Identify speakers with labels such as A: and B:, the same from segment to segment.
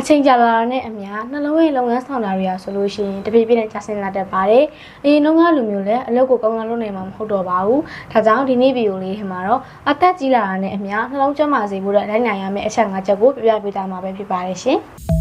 A: အချိန်ကြာလာတာနဲ့အမျှနှလုံးရဲ့လုပ်ငန်းဆောင်တာတွေကဆိုလို့ရှိရင်တပြေးပြေးနဲ့ကျဆင်းလာတတ်ပါတယ်။အရင်တုန်းကလူမျိုးလည်းအလုပ်ကိုကောင်းကောင်းလုပ်နိုင်မှာမဟုတ်တော့ပါဘူး။ဒါကြောင့်ဒီနေ့ဗီဒီယိုလေးထဲမှာတော့အသက်ကြီးလာတာနဲ့အမျှနှလုံးကျန်းမာစေဖို့အတွက်လိုက်နိုင်ရမယ့်အချက်၅ချက်ကိုပြပြပေးသွားမှာပဲဖြစ်ပါတယ်ရှင်။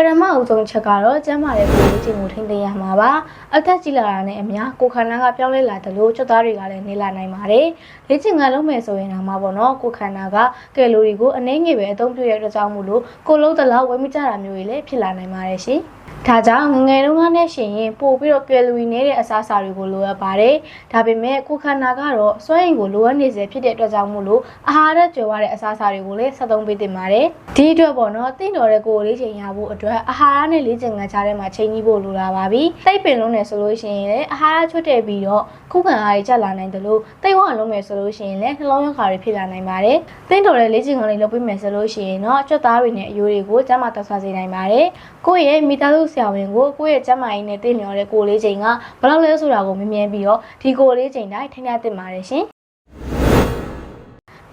A: ပရမအုပ်ဆုံးချက်ကတော့ကျန်းမာတဲ့ကိုယ်ရေးချိန်ကိုထိန်းသိမ်းရမှာပါအသက်ကြီးလာတာနဲ့အမျှကိုယ်ခန္ဓာကပြောင်းလဲလာတယ်လို့ချက်သားတွေကလည်းနေလာနိုင်ပါတယ်လေ့ကျင့်ခန်းလုပ်မယ်ဆိုရင်တော့မှာပေါ့နော်ကိုယ်ခန္ဓာကကယ်လိုရီကိုအနည်းငယ်ပဲအသုံးပြုရတဲ့အတွက်ကြောင့်မို့လို့ကိုယ်လုံးတလောက်ဝယ်မကြတာမျိုးတွေလည်းဖြစ်လာနိုင်ပါတယ်ရှင် ဒါကြောင့်ငငယ်တုန်းကနဲ့ရှင်ရင်ပို့ပြီးတော့ကယ်လိုရီနည်းတဲ့အစားအစာတွေကိုလိုအပ်ပါတယ်။ဒါပေမဲ့ကိုယ်ခန္ဓာကတော့စွမ်းအင်ကိုလိုအပ်နေစေဖြစ်တဲ့အတွက်ကြောင့်မို့လို့အာဟာရကျွယ်ဝတဲ့အစားအစာတွေကိုလည်းဆက်သုံးပေးတင်ပါတယ်။ဒီအတွက်ပေါ့နော်တင့်တော်တဲ့ကိုယ်လေးချိန်ရဖို့အတွက်အာဟာရနဲ့လေးချိန်ငန်းချတဲ့မှာချိန်ကြီးဖို့လိုလာပါပြီ။စိတ်ပင်လုံးနေဆိုလို့ရှိရင်လည်းအာဟာရချွတ်တဲ့ပြီးတော့ခုခံအားတွေကျလာနိုင်တယ်လို့တိတ်ဝလုံးမယ်ဆိုလို့ရှိရင်လည်းနှလုံးရောဂါတွေဖြစ်လာနိုင်ပါတယ်။တင့်တော်တဲ့လေးချိန်ငန်းလေးလုပ်ပေးမယ်ဆိုလို့ရှိရင်တော့ကြွက်သားတွေနဲ့အယိုးတွေကိုကျန်းမာတက်ဆွာစေနိုင်ပါတယ်။ကိုယ့်ရဲ့မိသားစုဆရာဝန်ကိုကိုယ့်ရဲ့ကျန်းမာရေးနဲ့တင့်လျော်တဲ့ကိုယ်လေးချိန်ကဘယ်လောက်လဲဆိုတာကိုမမြင်ပြီးတော့ဒီကိုယ်လေးချိန်တိုင်းထိန်းထားသင့်ပါတယ်ရှင်။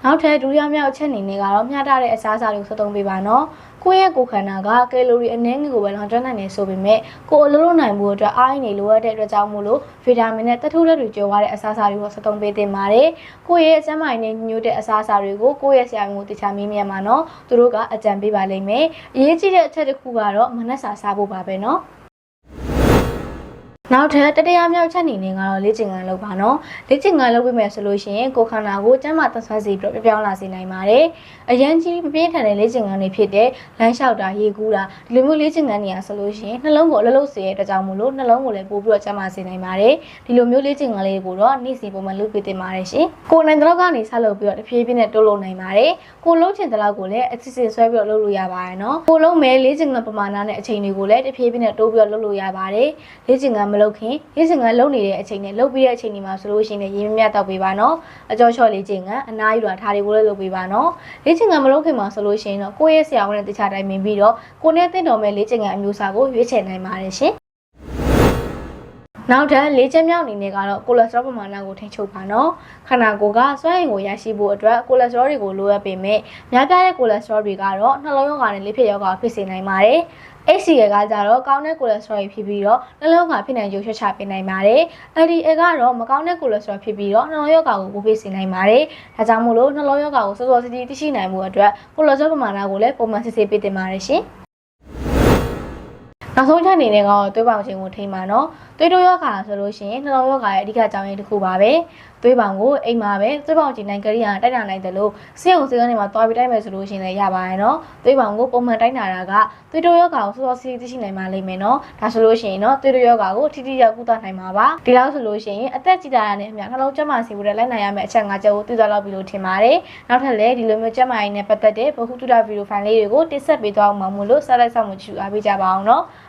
A: နောက်ထပ်ဒုတိယမြောက်အချက်အနေနဲ့ကတော့မျှတတဲ့အစားအစာတွေကိုဆက်သုံးပေးပါနော်။ကိုယ့်ရဲ့ကိုယ်ခန္ဓာကကယ်လိုရီအနည်းငယ်ကိုပဲလောင်ကျွမ်းနိုင်နေဆိုပေမဲ့ကိုယ်အလုပ်လုပ်နိုင်ဖို့အတွက်အားအင်းတွေလိုအပ်တဲ့အတွက်ကြောင့်မို့လို့ဗီတာမင်နဲ့တထုလက်တွေကျော်သွားတဲ့အစားအစာတွေကိုဆက်သုံးပေးသင့်ပါတယ်။ကိုယ့်ရဲ့အစမ်းမိုင်နဲ့ညှို့တဲ့အစားအစာတွေကိုကိုယ့်ရဲ့ဆရာဝန်ကိုတခြားမေးမြန်းပါနော်။သူတို့ကအကြံပေးပါလိမ့်မယ်။အရေးကြီးတဲ့အချက်တစ်ခုကတော့မနက်စာစားဖို့ပါပဲနော်။ နောက်ထပ်တတိယမြောက်ချက်အနေနဲ့ကတော့လေ့ကျင့်ခန်းလုပ်ပါနော်လေ့ကျင့်ခန်းလုပ်ပြီးမယ်ဆိုလို့ရှိရင်ကိုယ်ခန္ဓာကိုကျန်းမာသက်ဆွမ်းစေပြီးတော့ပြောင်းလာစေနိုင်ပါတယ်အရန်ကြီးပြင်းထန်တဲ့လေ့ကျင့်ခန်းတွေဖြစ်တဲ့လမ်းလျှောက်တာရေကူးတာဒီလိုမျိုးလေ့ကျင့်ခန်းတွေကဆိုလို့ရှိရင်နှလုံးကိုအလုံးလုံးစေတဲ့အတွက်ကြောင့်မို့လို့နှလုံးကိုလည်းပို့ပြီးတော့ကျန်းမာစေနိုင်ပါတယ်ဒီလိုမျိုးလေ့ကျင့်ခန်းလေးကိုတော့နေ့စဉ်ပုံမှန်လုပ်ပေးတင်ပါတယ်ရှင်ကိုယ်နိုင်တဲ့လောက်ကနေဆက်လုပ်ပြီးတော့တဖြည်းဖြည်းနဲ့တိုးလို့နိုင်ပါတယ်ကိုလုံးချင်တဲ့လောက်ကိုလည်းအစစ်စစ်ဆွဲပြီးတော့လုပ်လို့ရပါတယ်နော်ကိုလုံးမဲလေ့ကျင့်ခန်းပမာဏနဲ့အချိန်တွေကိုလည်းတဖြည်းဖြည်းနဲ့တိုးပြီးတော့လုပ်လို့ရပါတယ်လေ့ကျင့်ခန်းမလုပ်ခင်လေ့ကျင့်ခန်းလုပ်နေတဲ့အချိန်နဲ့လုပ်ပြီးတဲ့အချိန်ဒီမှာဆိုလို့ရှိရင်ရေမြမြတောက်ပေးပါနော်အကျော်လျှော့လေ့ကျင့်ခန်းအနားယူတာထားတွေကိုလည်းလုပ်ပေးပါနော်လေ့ကျင့်ခန်းမလုပ်ခင်မှာဆိုလို့ရှိရင်တော့ကိုယ့်ရဲ့ဆရာဝန်နဲ့တခြားတိုင်းမြင်ပြီးတော့ကိုယ်နဲ့တင့်တော်မဲ့လေ့ကျင့်ခန်းအမျိုးအစားကိုရွေးချယ်နိုင်ပါတယ်ရှင် နောက်ထပ်လေးချက်မြောက်အနေနဲ့ကတော့ကိုလက်စထရောပမာဏကိုထိန်းချုပ်ပါနော်ခန္ဓာကိုယ်ကစွမ်းအင်ကိုရရှိဖို့အတွက်ကိုလက်စထရောတွေကိုလိုအပ်ပေမဲ့များပြားတဲ့ကိုလက်စထရောတွေကတော့နှလုံးရောဂါနဲ့လေဖြစ်ရောဂါဖြစ်စေနိုင်ပါတယ် HCL ကကြတော့ကောင်းတဲ့ကိုလက်စထရောဖြစ်ပြီးတော့နှလုံးရောဂါဖြစ်နိုင်ကြိုးချွတ်ချပေးနိုင်ပါတယ်။ LDL ကတော့မကောင်းတဲ့ကိုလက်စထရောဖြစ်ပြီးတော့နှလုံးရောဂါကိုပိုးပေးစေနိုင်ပါတယ်။ဒါကြောင့်မို့လို့နှလုံးရောဂါကိုစောစောစီးစီးသိရှိနိုင်မှုအတွက်ကိုလက်စထရောပမာဏကိုလည်းပုံမှန်စစ်ဆေးပေးတင်ပါတယ်ရှင်။ နောက်ဆုံးချက်အနေနဲ့ကတော့သွေးပေါင်ခြင်းကိုထိမှန်နော်သွေးတိုးရောဂါဆိုလို့ရှိရင်နှလုံးရောဂါရဲ့အဓိကအကြောင်းရင်းတစ်ခုပါပဲသွေးပေါင်ကိုအိမ်မှာပဲသွေးပေါင်ခြင်းနိုင်ကြရိယာတိုက်တာနိုင်တယ်လို့ဆေးရုံဆေးခန်းတွေမှာတွားပြီးတိုက်မယ်ဆိုလို့ရှိရင်လည်းရပါတယ်နော်သွေးပေါင်ကိုပုံမှန်တိုက်တာကသွေးတိုးရောဂါကိုစောစောစီးသိရှိနိုင်ပါလိမ့်မယ်နော်ဒါဆိုလို့ရှိရင်တော့သွေးတိုးရောဂါကိုထိထိရောက်ကုသနိုင်မှာပါဒီလောက်ဆိုလို့ရှိရင်အသက်ကြီးတာနဲ့အမျှနှလုံးကျန်းမာစေဖို့လည်းလိုက်နိုင်ရမယ့်အချက်၅ချက်ကိုသိသွားလောက်ပြီလို့ထင်ပါတယ်နောက်ထပ်လည်းဒီလိုမျိုးကျန်းမာရေးနဲ့ပတ်သက်တဲ့ဗဟုသုတဗီဒီယိုဖိုင်လေးတွေကိုတင်ဆက်ပေးသွားအောင်မှာမို့လို့ဆက်လက်ဆောင်မှုချူအားပေးကြပါအောင်နော်